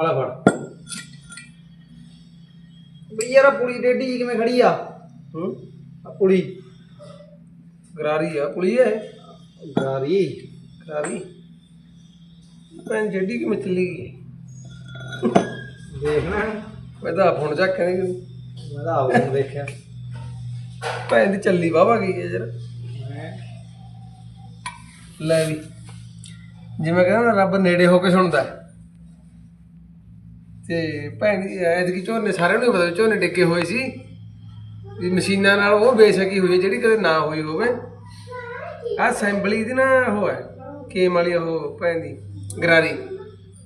ਆਲਾ ਫੜ। ਬਈ ਯਾਰ ਆਹ ਪੁਲੀ ਡੇਡੀ ਜੀ ਕਿਵੇਂ ਖੜੀ ਆ? ਹੂੰ? ਆਹ ਪੁਲੀ। ਗਰਾਰੀ ਆ ਪੁਲੀ ਹੈ ਗਾਰੀ ਗਰਾਰੀ। ਭੈਣ ਜੱਡੀ ਕਿ ਮਚਲੀ ਗਈ? ਦੇਖਣਾ। ਮੈਂ ਤਾਂ ਫੋਨ ਚੱਕ ਕੇ ਨਹੀਂ ਮੈਂ ਤਾਂ ਆਪ ਨੂੰ ਦੇਖਿਆ। ਭੈਣ ਦੀ ਚੱਲੀ ਵਾਵਾ ਗਈ ਹੈ? ਜਰ ਲੈ ਵੀ। ਜਿਵੇਂ ਕਹਿੰਦਾ ਨਾ ਰੱਬ ਨੇੜੇ ਹੋ ਕੇ ਸੁਣਦਾ। ਹੈ। ਤੇ ਭੈਣ ਦੀ ਐਤਕੀ ਝੋਨੇ ਸਾਰਿਆਂ ਨੂੰ ਹੀ ਪਤਾ ਵੀ ਝੋਨੇ ਡਿੱਗੇ ਹੋਏ ਸੀ। ਵੀ ਮਸ਼ੀਨਾਂ ਨਾਲ ਉਹ ਬੇਸ਼ੱਕੀ ਹੋਈ ਹੈ ਜਿਹੜੀ ਕਦੇ ਨਾ ਹੋਈ ਹੋਵੇ। ਆ ਸੈਂਬਲੀ ਦੀ ਨਾ ਉਹ ਹੈ, ਕੇਮ ਵਾਲੀ ਉਹ ਭੈਣ ਦੀ, ਗਰਾਰੀ।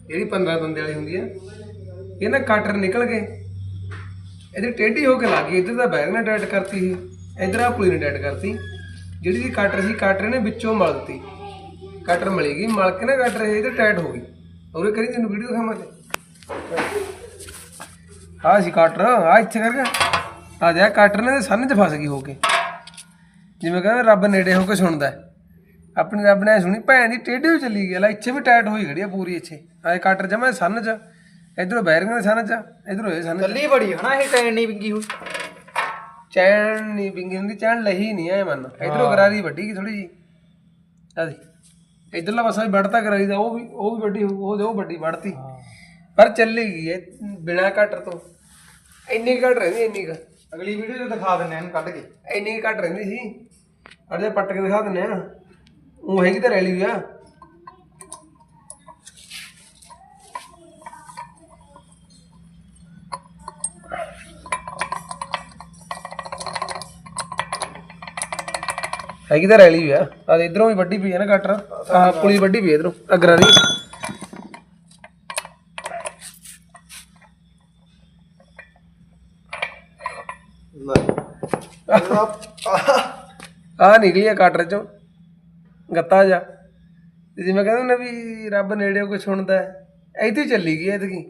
ਜਿਹੜੀ 15 ਦੰਦੇ ਵਾਲੀ ਹੁੰਦੀ ਹੈ ਇਹ ਨਾ ਕਟਰ ਨਿਕਲ ਗਏ। ਇਹਦੇ ਟੇਢੀ ਹੋ ਕੇ ਲੱਗ ਗਈ, ਇੱਧਰ ਦਾ ਬੈਗ ਨੇ ਡੈਡ ਕਰਤੀ ਸੀ, ਇੱਧਰ ਆ ਪੁਲੀ ਨੇ ਡੈਡ ਕਰਤੀ। ਜਿਹੜੀ ਦੀ ਕਟਰ ਸੀ ਕਟਰ ਨੇ ਵਿੱਚੋਂ ਮਲ ਦਿੱਤੀ। ਕਟਰ ਮਲੀ ਮਲ ਕੇ ਨਾ ਕਟਰ ਇਹ ਤੇ ਟਾਈਟ ਹੋ ਗਈ। ਉਹਨੇ ਕਰੀ, ਤੈਨੂੰ ਵੀਡੀਓ ਖਾਵਾਂ ਤੇ ਆ ਸੀ ਕਟਰ ਆ ਇੱਥੇ ਕਰਕੇ। ਆ ਜਾ ਕਟਰ ਨੇ ਸੰਨ ਚ ਫਸ ਗਈ ਹੋ ਕੇ। ਜਿਵੇਂ ਕਹਿੰਦਾ ਰੱਬ ਨੇੜੇ ਹੋ ਕੇ ਸੁਣਦਾ ਹੈ। ਆਪਣੀ ਰੱਬ ਨੇ ਸੁਣੀ ਭੈਣ ਦੀ ਟੇਢੀ ਚੱਲੀ ਗਈ। ਲੈ ਇੱਥੇ ਵੀ ਟਾਈਟ ਹੋਈ ਖੜੀ ਆ ਪੂਰੀ ਇੱਥੇ। ਆ ਕਟਰ ਜਮਾ ਸੰਨ ਚ। ਇਧਰੋਂ ਬੈਰਿੰਗ ਦੇ ਸੰਨ ਚ ਇਧਰੋਂ ਇਹ ਸੰਨ ਚ। ਕੱਲੀ ਬੜੀ ਹਨਾ ਇਹ ਟੈਨ ਨਹੀਂ ਵਿੰਗੀ ਹੋਈ। ਚੈਨ ਨਹੀਂ ਬਿੰਗੀ ਹੁੰਦੀ ਚੈਨ ਲਹੀ ਨਹੀਂ ਐ ਮਨ ਇਧਰੋਂ ਗਰਾਰੀ ਵੱਡੀ ਕੀ ਥੋੜੀ ਜੀ ਆਦੀ ਇਧਰਲਾ ਪਾਸਾ ਵੀ ਗਰਾਰੀ ਦਾ ਉਹ ਵੀ ਉਹ ਵੀ ਵੱਡੀ ਉਹ ਉਹ ਵੱਡੀ ਵੜਤੀ ਪਰ ਚੱਲੀ ਗਈ ਐ ਬਿਨਾ ਕਟਰ ਤੋਂ। ਇੰਨੀ ਕੁ ਘੱਟ ਰਹਿੰਦੀ ਇੰਨੀ ਕੁ। ਅਗਲੀ ਵੀਡੀਓ 'ਚ ਦਿਖਾ ਦਿੰਨੇ ਇਹਨੂੰ ਕੱਢ ਕੇ। ਇੰਨੀ ਕੁ ਘੱਟ ਰਹਿੰਦੀ ਸੀ। ਅੜੇ ਪੱਟ ਕੇ ਦਿਖਾ ਦਿੰਨੇ ਆ ਉਹ ਹੈਗੀ ਤਾਂ ਰੈਲੀ ਵੀ ਆ। ਹੈਗੀ ਤਾਂ ਰੈਲੀ ਵੀ ਆ। ਆ ਇਧਰੋਂ ਵੀ ਵੱਡੀ ਪਈ ਆ ਨਾ ਕਟਰ ਆਹ ਪੁਲੀ ਵੱਡੀ ਪਈ ਇਧਰੋਂ। ਅਗਰਾਰੀ ਆ ਨਿਕਲੀ ਆ ਕਟਰ ਚੋਂ। ਗੱਤਾ ਜਾ। ਜਿਵੇਂ ਕਹਿੰਦੇ ਨੇ ਵੀ ਰੱਬ ਨੇੜੇ ਕੋਈ ਸੁਣਦਾ ਹੈ। ਇੱਥੇ ਚੱਲੀ ਗਈ ਐਤਕੀ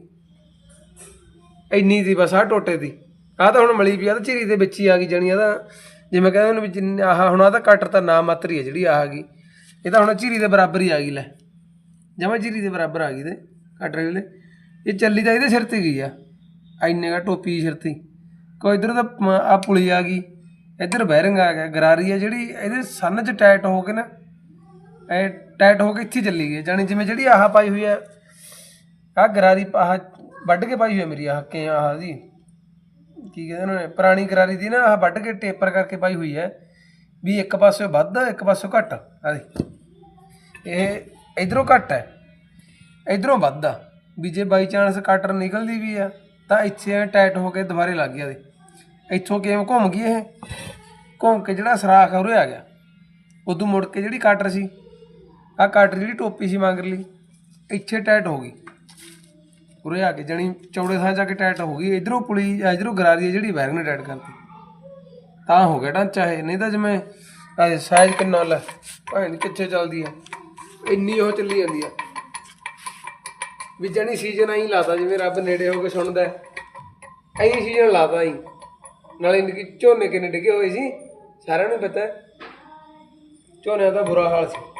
ਇੰਨੀ ਦੀ ਬਸ ਆ ਟੋਟੇ ਦੀ। ਆ ਤਾਂ ਹੁਣ ਮਲੀ ਵੀ ਆ ਤਾਂ ਝੀਰੀ ਦੇ ਵਿੱਚ ਹੀ ਆ ਗਈ ਜਣੀ ਆ ਤਾਂ ਜਿਵੇਂ ਕਹਿੰਦੇ ਨੇ ਵੀ ਜਿੰਨੇ ਆਹ ਹੁਣ ਆ ਤਾਂ ਕਟਰ ਤਾਂ ਨਾਂ ਮਾਤਰ ਹੀ ਹੈ ਜਿਹੜੀ ਆਹ ਗਈ। ਇਹ ਤਾਂ ਹੁਣ ਝੀਰੀ ਦੇ ਬਰਾਬਰ ਹੀ ਆ ਗਈ, ਲੈ। ਜਮਾ ਝੀਰੀ ਦੇ ਬਰਾਬਰ ਆ ਗਈ ਤੇ ਕਟਰ ਵੇਲੇ। ਇਹ ਚੱਲੀ ਤਾਂ ਇਹਦੇ ਸਿਰ ਤੇ ਗਈ ਆ। ਐਨੇ ਦਾ ਟੋਪੀ ਸਿਰ ਤੇ ਕੋਈ ਇਧਰ ਦਾ ਆ ਪੁਲੀ ਆ ਗਈ, ਇੱਧਰ ਬੈਰਿੰਗ ਆ ਗਿਆ, ਗਰਾਰੀ ਆ ਜਿਹੜੀ, ਇਹਦੇ ਸੰਨ ਚ ਟਾਈਟ ਹੋ ਕੇ ਨਾ, ਇਹ ਟਾਈਟ ਹੋ ਕੇ ਇੱਥੇ ਚੱਲੀ ਗਈ, ਜਾਣੀ ਜਿਵੇਂ ਜਿਹੜੀ ਆਹ ਪਾਈ ਹੋਈ ਆ ਆ ਗਰਾਰੀ, ਆਹ ਵੱਢ ਕੇ ਪਾਈ ਹੋਈ ਆ ਮੇਰੀ, ਆਹ ਕੇ ਆਹ ਦੀ ਕੀ ਕਹਿੰਦੇ ਉਹਨਾਂ ਨੇ ਪੁਰਾਣੀ ਗਰਾਰੀ ਦੀ ਨਾ, ਆਹ ਵੱਢ ਕੇ ਟੇਪਰ ਕਰਕੇ ਪਾਈ ਹੋਈ ਹੈ ਵੀ ਇੱਕ ਪਾਸੇ ਵੱਧ, ਇੱਕ ਪਾਸੇ ਘੱਟ ਆ ਦੇ ਇਹ ਇਧਰੋਂ ਘੱਟ ਹੈ, ਇਧਰੋਂ ਵੱਧ ਆ, ਵੀ ਜੇ ਬਾਈ ਚਾਂਸ ਕਟਰ ਨਿਕਲਦੀ ਵੀ ਆ, ਤਾਂ ਇੱਥੇ ਟਾਈਟ ਹੋ ਕੇ ਦੁਬਾਰੇ ਲੱਗ ਗਿਆ ਦੇ ਇੱਥੋਂ ਕਿਵੇਂ ਘੁੰਮ ਗਈ ਇਹ? ਘੁੰਮ ਕੇ ਜਿਹੜਾ ਸਰਾਖ ਆ ਉਰੇ ਆ ਗਿਆ। ਉਦੋਂ ਮੁੜ ਕੇ ਜਿਹੜੀ ਕਟਰ ਸੀ ਆ ਕਟਰ ਜਿਹੜੀ ਟੋਪੀ ਸੀ ਮੰਗ ਲਈ, ਇੱਥੇ ਟਾਈਟ ਹੋ ਗਈ। ਉਰੇ ਆ ਕੇ ਜਣੀ ਚੌੜੇ ਥਾਂ ਜਾ ਕੇ ਟਾਈਟ ਹੋ ਗਈ। ਇਧਰੋਂ ਪੁਲੀ, ਇਧਰੋਂ ਗਰਾਰੀ ਜਿਹੜੀ ਵੈਰਗ ਨੇ ਟਾਈਟ ਕਰਤੀ। ਤਾਂ ਹੋ ਗਿਆ ਢਾਂਚਾ ਇਹ, ਨਹੀਂ ਤਾਂ ਜਿਵੇਂ ਸਾਈਜ਼ ਕਿੰਨਾ ਲੈ ਭਾਵੇਂ ਨੀ ਕਿੱਥੇ ਚੱਲਦੀ ਆ। ਇੰਨੀ ਉਹ ਚੱਲੀ ਜਾਂਦੀ ਆ। ਵੀ ਜਣੀ ਸੀਜ਼ਨ ਆਈ ਲਾਤਾ, ਜਿਵੇਂ ਰੱਬ ਨੇੜੇ ਹੋ ਕੇ ਸੁਣਦਾ। ਐਂ ਸੀਜ਼ਨ ਲਾਤਾ ਹੀ ਨਾਲੇ ਨਿੱਕੀ ਝੋਨੇ ਕਿੰਨੇ ਡਿੱਗੇ ਹੋਏ ਸੀ, ਸਾਰਿਆਂ ਨੂੰ ਪਤਾ ਹੈ। ਝੋਨਿਆਂ ਦਾ ਬੁਰਾ ਹਾਲ ਸੀ